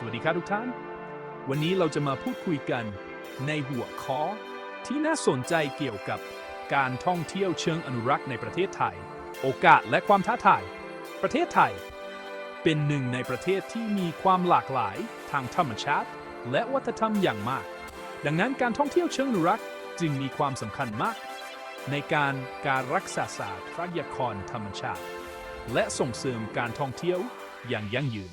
สวัสดีครับทุกท่าน วันนี้เราจะมาพูดคุยกันในหัวข้อที่น่าสนใจเกี่ยวกับการท่องเที่ยวเชิงอนุรักษ์ในประเทศไทย โอกาสและความท้าทาย ประเทศไทย เป็นหนึ่งในประเทศที่มีความหลากหลายทางธรรมชาติ และวัฒนธรรมอย่างมาก ดังนั้นการท่องเที่ยวเชิงอนุรักษ์จึงมีความสำคัญมาก ในการการรักษาศาสตร์ทรัพยากรธรรมชาติ และส่งเสริมการท่องเที่ยวอย่างยั่งยืน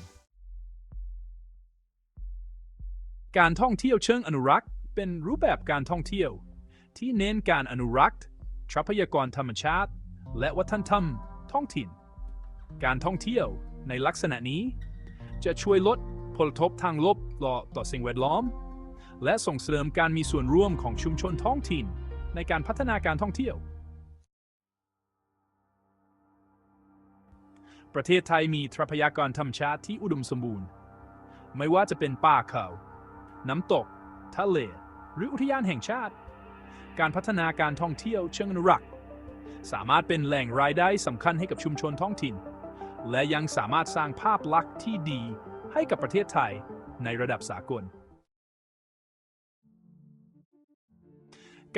การท่องเที่ยวเชิงอนุรักษ์ เป็นรูปแบบการท่องเที่ยว ที่เน้นการอนุรักษ์ทรัพยากรธรรมชาติ และวัฒนธรรมท้องถิ่น การท่องเที่ยวในลักษณะนี้ จะช่วยลดผลกระทบทางลบต่อสิ่งแวดล้อม และส่งเสริมการมีส่วนร่วมของชุมชนท้องถิ่น ในการพัฒนาการท่องเที่ยว ประเทศไทยมีทรัพยากรธรรมชาติที่อุดมสมบูรณ์ ไม่ว่าจะเป็นป่าเขา น้ำตก ทะเล หรืออุทยานแห่งชาติ การพัฒนาการท่องเที่ยวเชิงอนุรักษ์ สามารถเป็นแหล่งรายได้สำคัญให้กับชุมชนท้องถิ่น และยังสามารถสร้างภาพลักษณ์ที่ดีให้กับประเทศไทยในระดับสากล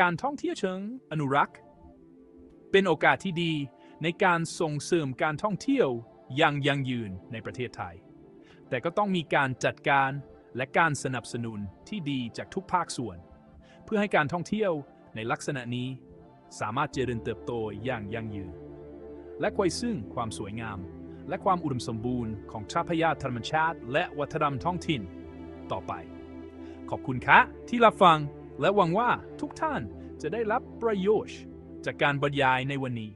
การท่องเที่ยวเชิงอนุรักษ์ เป็นโอกาสที่ดีในการส่งเสริมการท่องเที่ยวอย่างยั่งยืนในประเทศไทย แต่ก็ต้องมีการจัดการ และการสนับสนุนที่ดีจากทุกภาคส่วน เพื่อให้การท่องเที่ยวในลักษณะนี้สามารถเจริญเติบโตอย่างยั่งยืน และควยซึ่งความสวยงาม และความอุดมสมบูรณ์ของทรัพยากรธรรมชาติ และวัฒนธรรมท้องถิ่นต่อไป ขอบคุณคะที่รับฟัง และหวังว่าทุกท่านจะได้รับประโยชน์จากการบรรยายในวันนี้